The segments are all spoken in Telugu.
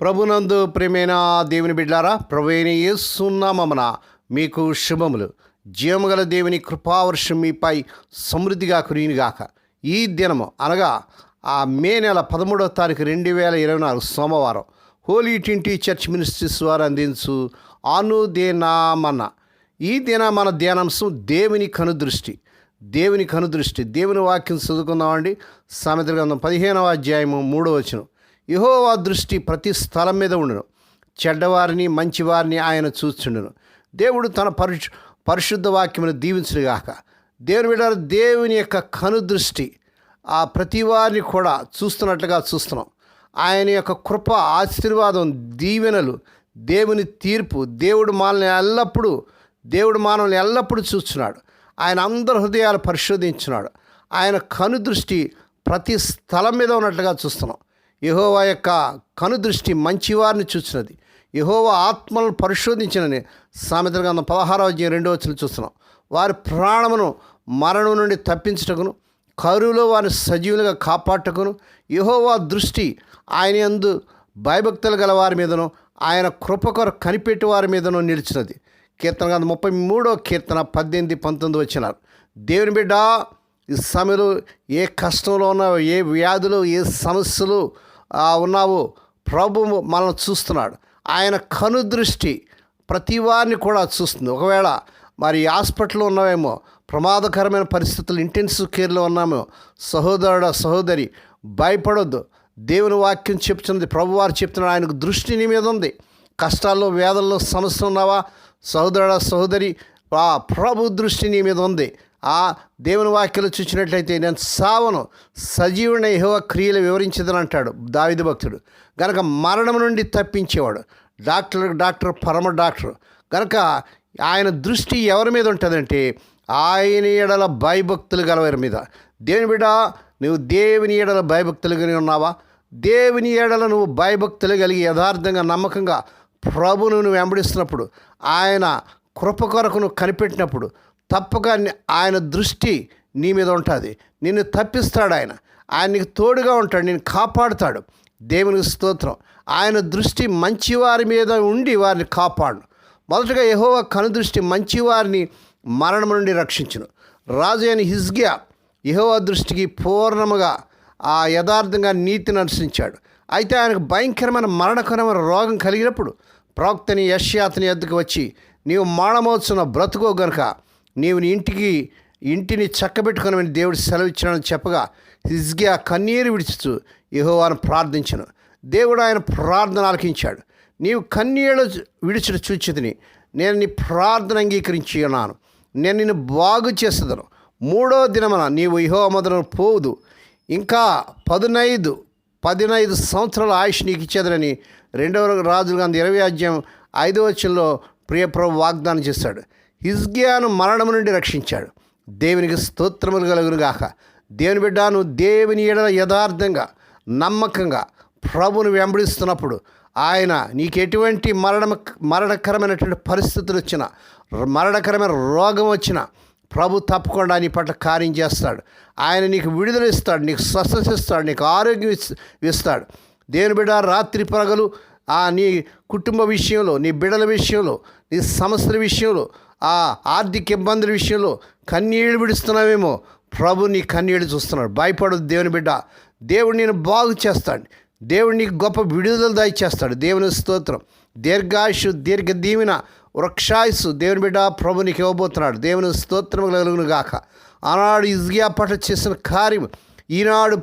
ప్రభునందు ప్రేమైన దేవుని బిడ్డారా ప్రభువైన ఏసున్నామన మీకు శుభములు. జీవముగల దేవుని కృపావర్షం మీపై సమృద్ధిగా కురిగాక ఈ దినము అనగా ఆ మే నెల పదమూడవ తారీఖు రెండు వేల ఇరవై నాలుగు సోమవారం హోలీ ట్వంటీ చర్చ్ మినిస్ట్రీస్ వారు అందించు అనుదేనామన్న ఈ దిన మన ధ్యానాంశం దేవుని కనుదృష్టి. దేవుని కనుదృష్టి. దేవుని వాక్యం చదువుకుందామండి. సామెతల గ్రంథం పదిహేనవ అధ్యాయము మూడో వచనం. యహోవా దృష్టి ప్రతి స్థలం మీద ఉండును. చెడ్డవారిని మంచివారిని ఆయన చూచుండును. దేవుడు తన పరిశు పరిశుద్ధ వాక్యమును దీవించుగాక దేవుని విడారు దేవుని యొక్క కనుదృష్టి ఆ ప్రతి వారిని కూడా చూస్తున్నట్లుగా చూస్తున్నాం. ఆయన యొక్క కృప ఆశీర్వాదం దీవెనలు దేవుని తీర్పు దేవుడు మనల్ని ఎల్లప్పుడూ దేవుడు మనల్ని ఎల్లప్పుడూ చూస్తున్నాడు ఆయన అందరి హృదయాలు పరిశోధించున్నాడు. ఆయన కనుదృష్టి ప్రతి స్థలం మీద ఉన్నట్లుగా చూస్తున్నాం. యహోవా యొక్క కనుదృష్టి మంచివారిని చూసినది యహోవా ఆత్మలను పరిశోధించినని సామెతల గ్రంథం పదహారవ అధ్యాయం రెండవ వచ్చిన చూస్తున్నాం. వారి ప్రాణమును మరణం నుండి తప్పించుటకును కరువులో వారిని సజీవులుగా కాపాడటకును యహోవా దృష్టి ఆయన ఎందు భయభక్తులు గల వారి మీదను ఆయన కృపకొర కనిపెట్టి వారి మీదను నిలిచినది. కీర్తన గ్రంథం ముప్పై మూడో కీర్తన పద్దెనిమిది పంతొమ్మిది వచ్చినారు దేవుని బిడ్డ ఈ సమయంలో ఏ కష్టంలో ఉన్నా ఏ వ్యాధులు ఏ సమస్యలు ఉన్నావు. ప్రభు మనల్ని చూస్తున్నాడు. ఆయన కనుదృష్టి ప్రతి వారిని కూడా చూస్తుంది. ఒకవేళ మరి హాస్పిటల్లో ఉన్నామేమో ప్రమాదకరమైన పరిస్థితులు ఇంటెన్సివ్ కేర్లో ఉన్నామో సహోదరుడ సహోదరి భయపడొద్దు. దేవుని వాక్యం చెప్తున్నది ప్రభువారు చెప్తున్నాడు ఆయనకు దృష్టి నీ మీద ఉంది. కష్టాల్లో వేదల్లో సమస్య ఉన్నావా? సహోదరుడ సహోదరి ఆ ప్రభు దృష్టి నీ మీద ఉంది. ఆ దేవుని వాక్యలు చూసినట్లయితే నేను సావను సజీవుని యహోవ క్రియలు వివరించదని అంటాడు దావిద భక్తుడు. గనక మరణం నుండి తప్పించేవాడు. డాక్టర్ డాక్టర్ పరమ డాక్టర్. గనక ఆయన దృష్టి ఎవరి మీద ఉంటుందంటే ఆయన ఎడల భయభక్తులు గలవారి మీద. దేవుని బిడ్డ నువ్వు దేవుని ఎడల భయభక్తులు కలిగి ఉన్నావా? దేవుని ఎడల నువ్వు భయభక్తులు కలిగి యథార్థంగా నమ్మకంగా ప్రభును నువ్వు వెంబడిస్తున్నప్పుడు ఆయన కృప కొరకు నువ్వు కనిపెట్టినప్పుడు తప్పక ఆయన దృష్టి నీ మీద ఉంటుంది. నిన్ను తప్పిస్తాడు ఆయన. ఆయన నీకు తోడుగా ఉంటాడు. నేను కాపాడుతాడు. దేవునికి స్తోత్రం. ఆయన దృష్టి మంచివారి మీద ఉండి వారిని కాపాడు. మొదటగా యెహోవా కనుదృష్టి మంచివారిని మరణం నుండి రక్షించును. రాజు అయిన హిజ్గియా యహోవ దృష్టికి పూర్ణముగా ఆ యథార్థంగా నీతిని అనుసరించాడు. అయితే ఆయనకు భయంకరమైన మరణకరమైన రోగం కలిగినప్పుడు ప్రవక్తని యశ్యాతని ఎద్దుకు వచ్చి నీవు మానమోత్సవం బ్రతుకో గనుక నీవు నీ ఇంటికి ఇంటిని చక్కబెట్టుకునమని దేవుడు సెలవిచ్చాడని చెప్పగా హిజ్గియా కన్నీరు విడిచుతూ యహోవాను ప్రార్థించను. దేవుడు ఆయన ప్రార్థన ఆలకించాడు. నీవు కన్నీళ్ళు విడిచిన చూచితిని. నేను నీ ప్రార్థన అంగీకరించి ఉన్నాను నేను నిన్ను బాగు చేసేదను. మూడో దినమున నీవు ఇహో మొదలను పోవుదు. ఇంకా పదునైదు పదినైదు సంవత్సరాల ఆయుష్ నీకు ఇచ్చేదనని రెండవ రాజుల గాంధీ ఇరవై అధ్యాయం ఐదో వచ్చంలో ప్రియప్రభు వాగ్దానం చేశాడు. హిజ్గియాను మరణము నుండి రక్షించాడు. దేవునికి స్తోత్రములు కలుగునుగాక. దేవుని బిడ్డ నువ్వు దేవుని ఎడల యథార్థంగా నమ్మకంగా ప్రభుని వెంబడిస్తున్నప్పుడు ఆయన నీకు ఎటువంటి మరణ మరణకరమైనటువంటి పరిస్థితులు వచ్చినా మరణకరమైన రోగం వచ్చినా ప్రభు తప్పకుండా నీ పట్ల కార్యం చేస్తాడు. ఆయన నీకు విడుదల ఇస్తాడు నీకు స్వస్థత ఇస్తాడు నీకు ఆరోగ్యం ఇస్- ఇస్తాడు. దేవుని బిడ్డ రాత్రి పగలు ఆ నీ కుటుంబ విషయంలో నీ బిడ్డల విషయంలో నీ సమస్యల విషయంలో ఆ ఆర్థిక ఇబ్బందుల విషయంలో కన్నీళ్ళు విడుస్తున్నావేమో. ప్రభు నీ కన్నీళ్ళు చూస్తున్నాడు. భయపడదు దేవుని బిడ్డ. దేవుడు నేను బాగు చేస్తాడు. దేవుడు నీకు గొప్ప విడుదల దయచేస్తాడు. దేవుని స్తోత్రం. దీర్ఘాయుషు దీర్ఘ దీవెన వృక్షాయుసు దేవుని బిడ్డ ప్రభు నీకు ఇవ్వబోతున్నాడు. దేవుని స్తోత్రం కలుగును గాక. ఆనాడు ఇజ్గియా పట్ల చేసిన కార్యం ఈనాడు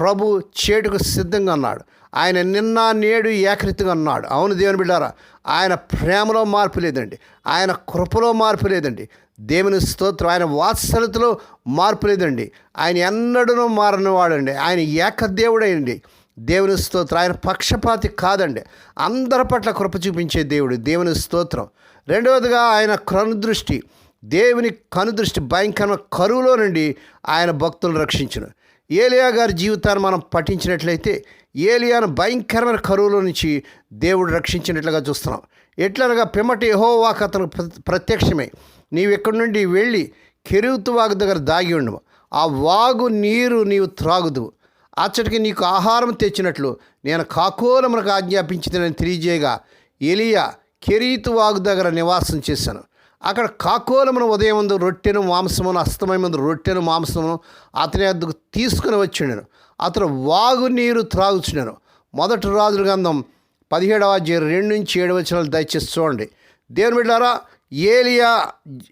ప్రభు చేటుకు సిద్ధంగా ఉన్నాడు. ఆయన నిన్న నేడు ఏకరీతిగా ఉన్నాడు. అవును దేవుని బిడ్డారా ఆయన ప్రేమలో మార్పు లేదండి. ఆయన కృపలో మార్పు లేదండి. దేవుని స్తోత్రం ఆయన వాత్సలతలో మార్పు లేదండి. ఆయన ఎన్నడూ మారనివాడండి. ఆయన ఏకదేవుడండి. దేవుని స్తోత్రం ఆయన పక్షపాతి కాదండి. అందరి పట్ల కృప చూపించే దేవుడు దేవుని స్తోత్రం. రెండవదిగా ఆయన కనుదృష్టి దేవుని కనుదృష్టి భయంకరమైన కరువులో నుండి ఆయన భక్తులను రక్షించను. ఏలియా గారి జీవితాన్ని మనం పఠించినట్లయితే ఏలియాను భయంకరమైన కరువులో నుంచి దేవుడు రక్షించినట్లుగా చూస్తున్నాం. ఎట్లనగా పిమ్మటి యెహోవాకు అతను ప్ర- ప్రత్యక్షమై. నీవు ఇక్కడి నుండి వెళ్ళి కెరువుతు వాగు దగ్గర దాగి ఉండవు ఆ వాగు నీరు నీవు త్రాగుదువు. అచ్చటికి నీకు ఆహారం తెచ్చినట్లు నేను కాకోలమునకు ఆజ్ఞాపించిందని తెలియజేయగా ఎలియా కెరీతు వాగు దగ్గర నివాసం చేశాను. అక్కడ కాకోలమును ఉదయం ముందు రొట్టెను మాంసమును అస్తమయం ముందు రొట్టెను మాంసమును అతని అద్దకు తీసుకుని వచ్చిండను అతను వాగు నీరు త్రాగుచున్నాను. మొదటి రాజుల గంధం పదిహేడవ అధ్యాయం రెండు నుంచి ఏడు వచ్చిన దయచేసి చూడండి. దేవుని బిడ్డారా ఏలియా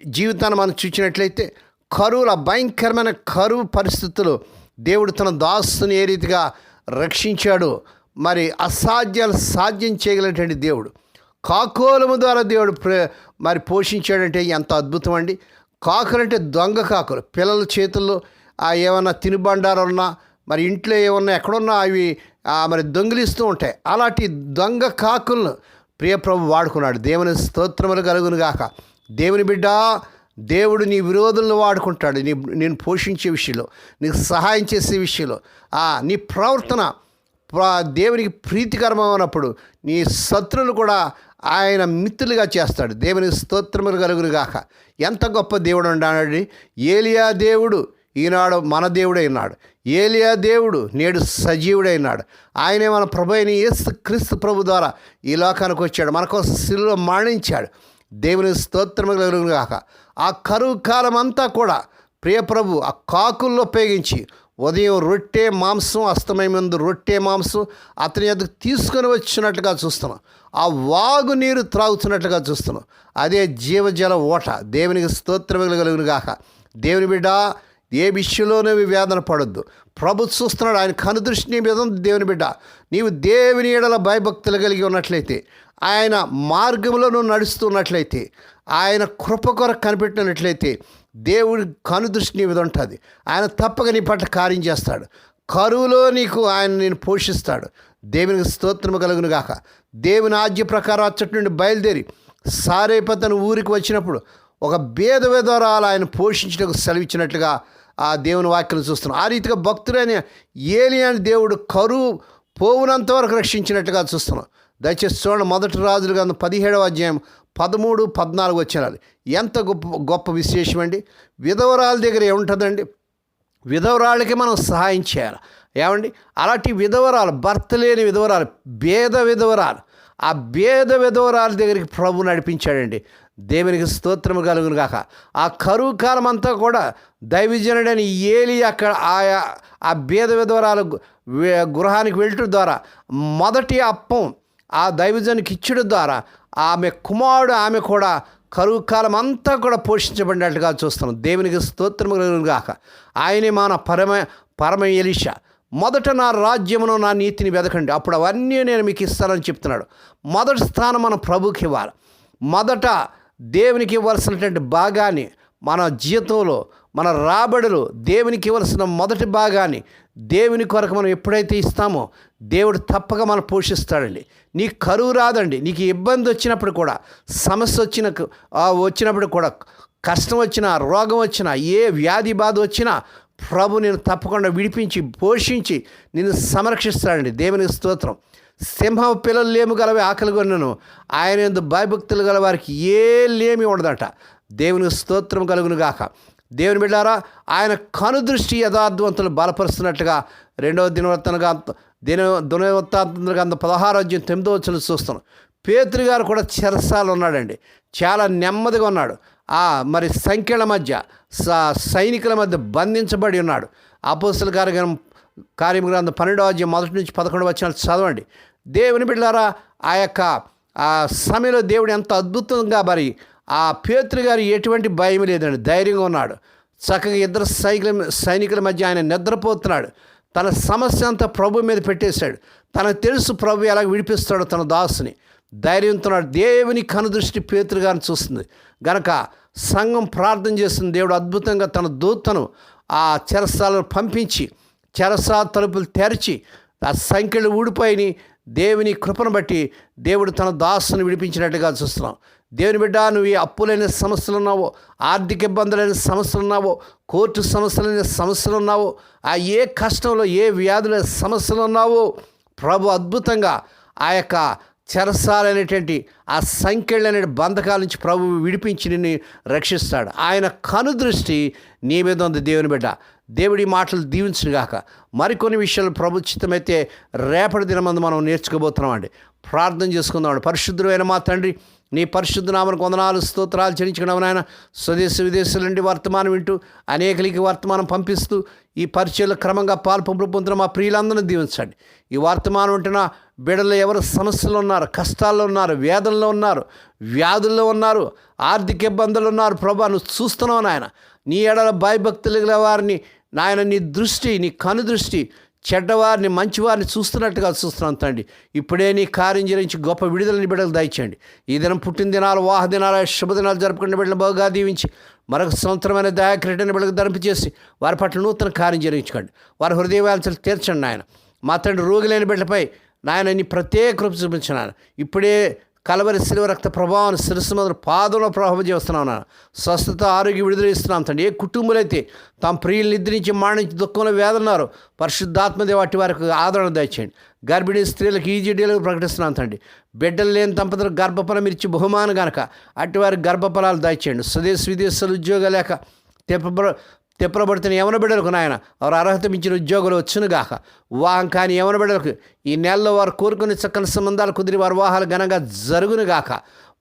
జీవితాన్ని మనం చూసినట్లయితే కరువుల భయంకరమైన కరువు పరిస్థితులు దేవుడు తన దాసుని ఏ రీతిగా రక్షించాడు. మరి అసాధ్యాలు సాధ్యం చేయగలిగినటువంటి దేవుడు. కాకోలము ద్వారా దేవుడు మరి పోషించాడంటే ఎంత అద్భుతం అండి. కాకులంటే దొంగ కాకులు. పిల్లల చేతుల్లో ఆ ఏమన్నా తినుబండారాలు ఉన్నా మరి ఇంట్లో ఏమన్నా ఎక్కడున్నా అవి మరి దొంగిలిస్తూ ఉంటాయి. అలాంటి దొంగ కాకులను ప్రియప్రభు వాడుకున్నాడు. దేవుని స్తోత్రములు కలుగును గాక. దేవుని బిడ్డ దేవుడు నీ విరోధులను వాడుకుంటాడు. నీ నేను పోషించే విషయంలో నీకు సహాయం చేసే విషయంలో. నీ ప్రవర్తన దేవునికి ప్రీతికరమైనప్పుడు నీ శత్రువులు కూడా ఆయన మిత్రులుగా చేస్తాడు. దేవుని స్తోత్రములు కలుగును గాక. ఎంత గొప్ప దేవుడు అన్నాడు ఏలియా దేవుడు ఈనాడు మన దేవుడైనాడు ఏలియా దేవుడు నేడు సజీవుడైనాడు ఆయనే మన ప్రభు అయిన ఏసు క్రీస్తు ప్రభు ద్వారా ఈ లోకానికి వచ్చాడు. మన కోసం శిలువ మరణించాడు. దేవుని స్తోత్రము కాక ఆ కరువు కాలం అంతా కూడా ప్రియ ప్రభు ఆ కాకుల్లో ఉపయోగించి ఉదయం రొట్టె మాంసం అస్తమయం ముందు రొట్టె మాంసం అతని ఎద్దకు తీసుకొని వచ్చినట్లుగా చూస్తున్నాం. ఆ వాగు నీరు త్రాగుతున్నట్లుగా చూస్తున్నాం. అదే జీవజల ఓట. దేవునికి స్తోత్రం కలుగును గాక. దేవుని బిడ్డ ఏ విషయంలోనూ వేదన పడొద్దు. ప్రభు చూస్తున్నాడు ఆయన కనుదృష్టి నీ మీద ఉంది దేవుని బిడ్డ. నీవు దేవుని ఎడల భయభక్తులు కలిగి ఉన్నట్లయితే ఆయన మార్గంలో నువ్వు నడుస్తున్నట్లయితే ఆయన కృప కొర కనిపెట్టినట్లయితే దేవుడి కనుదృష్టి నీ మీద ఉంటుంది. ఆయన తప్పక నీ పట్ల కార్యం చేస్తాడు. కరువులో నీకు ఆయన నేను పోషిస్తాడు. దేవునికి స్తోత్రము కలుగును గాక. దేవుని ఆజ్ఞ ప్రకారం అచ్చటి నుండి బయలుదేరి సారేపతను ఊరికి వచ్చినప్పుడు ఒక భేద విధవరాలు ఆయన పోషించడానికి సెలవిచ్చినట్లుగా ఆ దేవుని వాక్యం చూస్తున్నాం. ఆ రీతిగా భక్తుడైన ఏలి అని దేవుడు కరువు పోవునంత వరకు రక్షించినట్టుగా చూస్తున్నాం. దయచేసి చూడండి మొదటి రాజులు కాదు పదిహేడవ అధ్యాయం పదమూడు పద్నాలుగు వచ్చినారు ఎంత గొప్ప గొప్ప విశేషం అండి. విధవరాల దగ్గర ఏముంటుందండి? విధవరాళ్ళకి మనం సహాయం చేయాలి. ఏమండి? అలాంటి విధవరాలు భర్త లేని విధవరాలు భేద విధవరాలు. ఆ భేద విధవరాల దగ్గరికి ప్రభు నడిపించాడండి. దేవునికి స్తోత్రము కలుగును గాక. ఆ కరువు కాలం అంతా కూడా దైవజనుడని ఏలి అక్కడ ఆయా ఆ భేద విధవరాలు గృహానికి వెళ్ళటం ద్వారా మొదటి అప్పం ఆ దైవజనునికి ఇచ్చడం ద్వారా ఆమె కుమారుడు ఆమె కూడా కరువు కాలం అంతా కూడా పోషించబడినట్టుగా చూస్తున్నాం. దేవునికి స్తోత్రము కలుగును గాక. ఆయనే మన పరమ పరమ ఎలిష. మొదట నా రాజ్యమును నా నీతిని వెదకండి. అప్పుడు అవన్నీ నేను మీకు ఇస్తానని చెప్తున్నాడు. మొదటి స్థానం మన ప్రభుకి ఇవ్వాలి. మొదట దేవునికి ఇవ్వాల్సినటువంటి భాగాన్ని మన జీతంలో మన రాబడులు దేవునికి ఇవ్వాల్సిన మొదటి భాగాన్ని దేవుని కొరకు మనం ఎప్పుడైతే ఇస్తామో దేవుడు తప్పక మనం పోషిస్తాడండి. నీకు కరువు రాదండి. నీకు ఇబ్బంది వచ్చినప్పుడు కూడా సమస్య వచ్చిన వచ్చినప్పుడు కూడా కష్టం వచ్చినా రోగం వచ్చినా ఏ వ్యాధి బాధ వచ్చినా ప్రభు నేను తప్పకుండా విడిపించి పోషించి నిన్ను సంరక్షిస్తాడండి. దేవునికి స్తోత్రం. సింహం పిల్లలు లేము గలవే ఆకలి కొన్నను. ఆయన ఎందు భయభక్తులు గల వారికి ఏ లేమి ఉండదట. దేవుని స్తోత్రం కలుగును గాక. దేవుని బిడ్డారా ఆయన కనుదృష్టి యథార్థవంతులు బలపరుస్తున్నట్టుగా రెండవ దినవర్తనగా దిన దినవృత్తాంతంగా అంత పదహారో అధ్యయం తొమ్మిదో వచ్చిన చూస్తాం పేతురు గారు కూడా చెరసాలు ఉన్నాడండి. చాలా నెమ్మదిగా ఉన్నాడు. ఆ మరి సంఖ్యల మధ్య స- సైనికుల మధ్య బంధించబడి ఉన్నాడు. అపోసల కార్యక్రమం కార్యం గ్రంథం పన్నెండవ అధ్యాయం మొదటి నుంచి పదకొండు వచ్చిన చదవండి. దేవుని బిడ్డారా ఆ యొక్క ఆ సమయంలో దేవుడు ఎంత అద్భుతంగా మరి ఆ పేతురు గారు ఎటువంటి భయం లేదండి ధైర్యంగా ఉన్నాడు. చక్కగా ఇద్దరు సైకిల సైనికుల మధ్య ఆయన నిద్రపోతున్నాడు. తన సమస్య అంతా ప్రభు మీద పెట్టేశాడు. తనకు తెలుసు ప్రభు ఎలా విడిపిస్తాడో తన దాసుని. ధైర్యంతో దేవుని కనుదృష్టి పేతురు గారిని చూస్తుంది. గనక సంఘం ప్రార్థన చేస్తుంది. దేవుడు అద్భుతంగా తన దూతను ఆ చెరసాలను పంపించి చెరసా తలుపులు తెరిచి ఆ సంఖ్యలు ఊడిపోయి దేవుని కృపను బట్టి దేవుడు తన దాసును విడిపించినట్టుగా చూస్తున్నాం. దేవుని బిడ్డ నువ్వు ఈ అప్పులైన సమస్యలు ఉన్నావో ఆర్థిక ఇబ్బందులైన సమస్యలు ఉన్నావో కోర్టు సమస్యలైన సమస్యలు ఉన్నావో ఆ ఏ కష్టంలో ఏ వ్యాధుల సమస్యలు ఉన్నావో ప్రభు అద్భుతంగా ఆ యొక్క చెరసాలైనటువంటి ఆ సంఖ్యలైన బంధకాల నుంచి ప్రభు విడిపించి నిన్ను రక్షిస్తాడు. ఆయన కనుదృష్టి నీ మీద ఉంది దేవుని బిడ్డ. దేవుడి మాటలు దీవించుగాక మరికొన్ని విషయాలు ప్రభుచితమైతే రేపటి దినమందు మనం నేర్చుకోబోతున్నామండి. ప్రార్థన చేసుకుందామండి పరిశుద్ధుడైన మా తండ్రి నీ పరిశుద్ధ నామను కొందనాలు స్తోత్రాలు చెల్లించడం నాయన. స్వదేశ విదేశాల నుండి వర్తమానం వింటూ అనేకలకి వర్తమానం పంపిస్తూ ఈ పరిచయలు క్రమంగా పాల్పంపులు పొందిన మా ప్రియులందరినీ దీవించండి. ఈ వర్తమానం వింటున్న బిడలు ఎవరు సమస్యలు ఉన్నారు కష్టాల్లో ఉన్నారు వేదనలో ఉన్నారు వ్యాధుల్లో ఉన్నారు ఆర్థిక ఇబ్బందులు ఉన్నారు ప్రభా నువ్వు చూస్తున్నావు నాయన. నీ ఎడల భయభక్తులు గల వారిని నాయన నీ దృష్టి నీ కను దృష్టి చెడ్డవారిని మంచివారిని చూస్తున్నట్టుగా చూస్తున్నాం తండ్రి. ఇప్పుడే నీ కార్యం జరిగించి గొప్ప విడుదలని బిడ్డలు దయచేయండి. ఈ దినం పుట్టిన దినాలు వాహ దినాలు శుభదినాలు జరుపుకునే బిడ్డలు బాగా దీవించి మరొక సంవత్సరమైన దయాక్రీడని బిడ్డలకు ధరింప చేసి వారి పట్ల నూతన కార్యం జరిగించుకోండి. వారి హృదయవాల్చలు తీర్చండి నాయన. మా తండ్రి రోగులైన బిడ్డలపై నాయన నీ ప్రత్యేక కృప చూపించిన ఇప్పుడే కలవరి శిలువ రక్త ప్రభావం శిరస్సు మొదలు పాదంలో ప్రభావం చేస్తున్నాను స్వస్థత ఆరోగ్య విడుదల ఇస్తున్నాం తండ్రి. ఏ కుటుంబాలైతే తమ ప్రియులు నిద్రించి మాణించి దుఃఖంలో వేదన్నారు పరిశుద్ధాత్మదేవ వాటి వారికి ఆదరణ దయచేయండి. గర్భిణీ స్త్రీలకు ఈజీడీలకు ప్రకటిస్తున్నాం తండ్రి. బిడ్డలు లేని దంపతులకు గర్భఫలం ఇచ్చి బహుమానం గనక అట్టి వారికి గర్భఫలాలు దయచేయండి. స్వదేశ విదేశాలు ఉద్యోగాలు లేక తెప్ప తిప్పబడుతున్న యవన బిడ్డలకు నాయన వారు అర్హత మించిన ఉద్యోగులు వచ్చునుగాక. వివాహం కాని యవన బిడ్డలకు ఈ నెలలో వారు కోరుకుని చక్కని సంబంధాలు కుదిరి వారి వివాహాలు ఘనంగా జరుగునుగాక.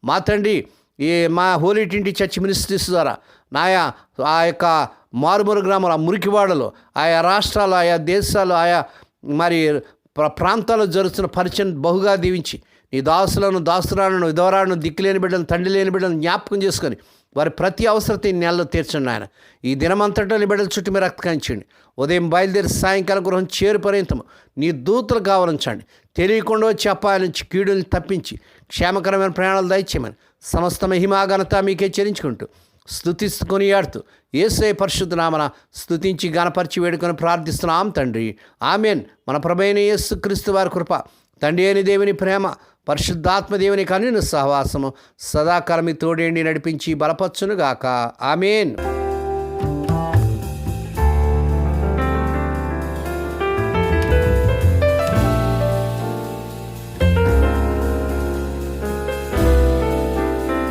మా తండ్రి ఈ మా హోలీ టింటి చర్చ్ మినిస్ట్రీస్ ద్వారా నాయా ఆ యొక్క మారుమూరు గ్రామాలు ఆ మురికివాడలు ఆయా రాష్ట్రాలు ఆయా దేశాలు ఆయా మరి ప్రాంతాల్లో జరుగుతున్న పరిచయం బహుగా దీవించి నీ దాసులను దాసురాలను విధవరాలను దిక్కులేని బిడ్డలను తండ్రి లేని బిడ్డలను జ్ఞాపకం చేసుకొని వారి ప్రతి అవసరత ఈ నెలలో తీర్చండి ఆయన. ఈ దినమంతటా నీ బిడ్డల చుట్టూ మీరు రక్తకాంచండి ఉదయం బయలుదేరి సాయంకాలం గృహం చేరు పర్యంతం నీ దూతలు కావాలంచండి తెలియకుండా వచ్చి అపాయాల నుంచి కీడుల్ని తప్పించి క్షేమకరమైన ప్రయాణాలు దయచేయమని సమస్త మహిమాఘనత మీకే చెల్లించుకుంటూ స్థుతిస్తుకొని ఆడుతూ ఏసే పరిశుద్ధ నామన స్థుతించి గణపరిచి వేడుకొని ప్రార్థిస్తున్నాం తండ్రి. ఆమెన్. మన ప్రభైన యేసు క్రీస్తు వారి కృప తండ్రి అయిన దేవుని ప్రేమ పరిశుద్ధాత్మ దేవుని కనుని సహవాసము సదాకాలమి తోడేండి నడిపించి బలపచ్చునుగాక ఆమెన్.